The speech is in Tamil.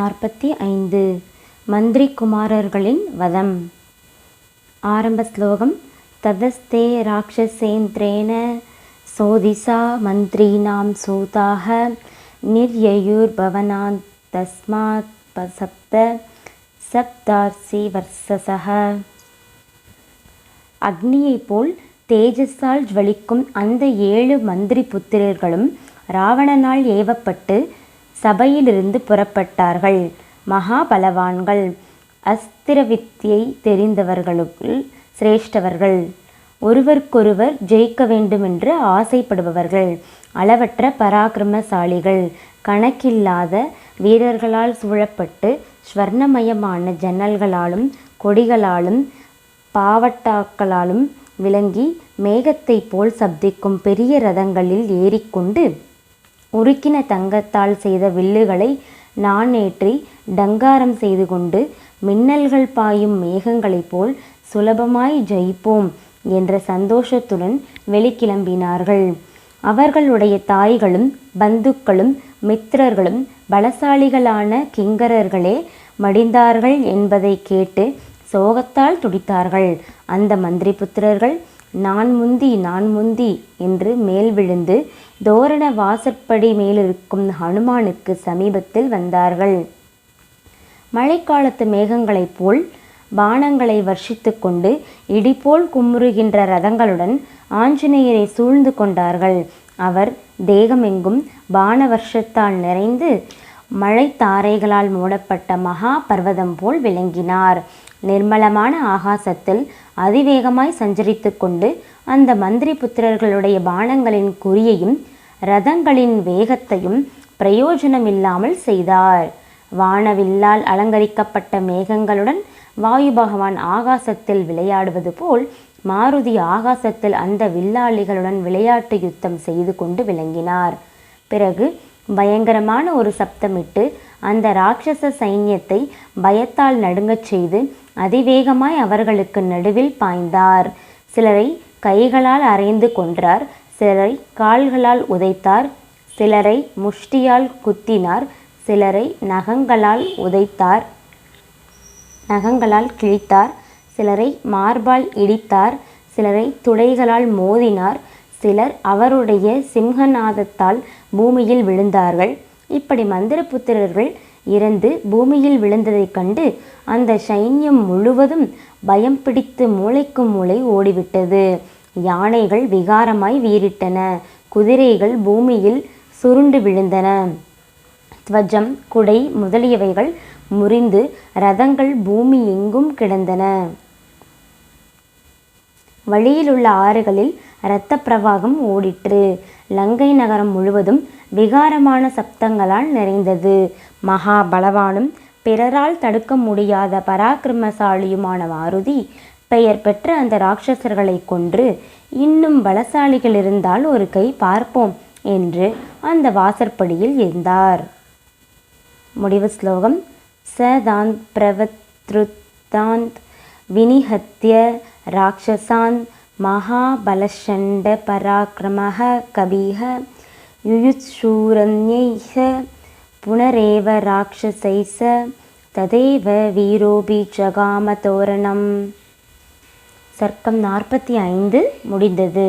நாற்பத்தி ஐந்து. மந்திரி குமாரர்களின் வதம். ஆரம்ப ஸ்லோகம் ததஸ்தே ராட்சசேந்திரேன சோதிசா மந்திரீனாம் சூதாக நிர்யயுர்பவனான் தஸ்மாத் சப்த சப்தார்சி வர்சசக அக்னியைப் போல் தேஜஸால் ஜுவலிக்கும் அந்த ஏழு மந்திரி புத்திரர்களும் ராவணனால் ஏவப்பட்டு சபையிலிருந்து புறப்பட்டார்கள். மகாபலவான்கள் அஸ்திர வித்தியை தெரிந்தவர்களுக்குள் சிரேஷ்டவர்கள். ஒருவருக்கொருவர் ஜெயிக்க வேண்டுமென்று ஆசைப்படுபவர்கள். அளவற்ற பராக்கிரமசாலிகள். கணக்கில்லாத வீரர்களால் சூழப்பட்டு ஸ்வர்ணமயமான ஜன்னல்களாலும் கொடிகளாலும் பாவட்டாக்களாலும் விளங்கி மேகத்தைப் போல் சப்திக்கும் பெரிய ரதங்களில் ஏறிக்கொண்டு உருக்கின தங்கத்தால் செய்த வில்லுகளை நானேற்றி டங்காரம் செய்து கொண்டு மின்னல்கள் பாயும் மேகங்களைப் போல் சுலபமாய் ஜெயிப்போம் என்ற சந்தோஷத்துடன் வெளிக்கிளம்பினார்கள். அவர்களுடைய தாய்களும் பந்துக்களும் மித்திரர்களும் பலசாலிகளான கிங்கரர்களே மடிந்தார்கள் என்பதை கேட்டு சோகத்தால் துடித்தார்கள். அந்த மந்திரி புத்திரர்கள் நான் முந்தி நான் முந்தி என்று மேல் விழுந்து தோரண வாசற்படி மேலிருக்கும் ஹனுமானுக்கு சமீபத்தில் வந்தார்கள். மழைக்காலத்து மேகங்களைப் போல் பானங்களை வர்ஷித்து கொண்டு இடிபோல் கும்முறுகின்ற ரதங்களுடன் ஆஞ்சநேயரை சூழ்ந்து கொண்டார்கள். அவர் தேகமெங்கும் பான வருஷத்தால் நிறைந்து மழை தாரைகளால் மூடப்பட்ட மகா பர்வதம் போல் விளங்கினார். நிர்மலமான ஆகாசத்தில் அதிவேகமாய் சஞ்சரித்து கொண்டு அந்த மந்திரி புத்திரர்களுடைய பானங்களின் குறியையும் ரதங்களின் வேகத்தையும் பிரயோஜனமில்லாமல் செய்தார். வானவில்லால் அலங்கரிக்கப்பட்ட மேகங்களுடன் வாயு பகவான் ஆகாசத்தில் விளையாடுவது போல் மாருதி ஆகாசத்தில் அந்த வில்லாளிகளுடன் விளையாட்டு யுத்தம் செய்து கொண்டு விளங்கினார். பிறகு பயங்கரமான ஒரு சப்தமிட்டு அந்த ராட்சச சைன்யத்தை பயத்தால் நடுங்கச் செய்து அதிவேகமாய் அவர்களுக்கு நடுவில் பாய்ந்தார். சிலரை கைகளால் அரைந்து கொன்றார். சிலரை கால்களால் உதைத்தார். சிலரை முஷ்டியால் குத்தினார். சிலரை நகங்களால் உதைத்தார். நகங்களால் கிழித்தார். சிலரை மார்பால் இடித்தார். சிலரை துடைகளால் மோதினார். சிலர் அவருடைய சிம்ஹநாதத்தால் பூமியில் விழுந்தார்கள். இப்படி மந்திரபுத்திரர்கள் இறந்து பூமியில் விழுந்ததைக் கண்டு அந்த சைன்யம் முழுவதும் பயம் பிடித்து மூளைக்கு மூளை ஓடிவிட்டது. யானைகள் விகாரமாய் வீறிட்டன. குதிரைகள் பூமியில் சுருண்டு விழுந்தன. துவஜம் குடை முதலியவைகள் முறிந்து ரதங்கள் பூமி எங்கும் கிடந்தன. வழியிலுள்ள ஆறுகளில் இரத்த பிரவாகம் ஓடிற்று. லங்கை நகரம் முழுவதும் விகாரமான சப்தங்களால் நிறைந்தது. மகாபலவானும் பிறரால் தடுக்க முடியாத பராக்கிரமசாலியுமான மாருதி பெயர் பெற்ற அந்த ராட்சசர்களை கொன்று இன்னும் பலசாலிகள் இருந்தால் ஒரு கை பார்ப்போம் என்று அந்த வாசற்படியில் இருந்தார் முடிவு ஸ்லோகம். சதாந்த் பிரவத்ருத்தாந்த் வினிஹத்திய ராட்சசாந்த் மகாபலஷண்ட பராக்கிரம கபீக யுயுத்ஷூரண்யைஹ पुनरेव राक्षसैः ததேவ வீரோபி ஜகாம தோரணம் சர்க்கம் நாற்பத்தி ஐந்து முடிந்தது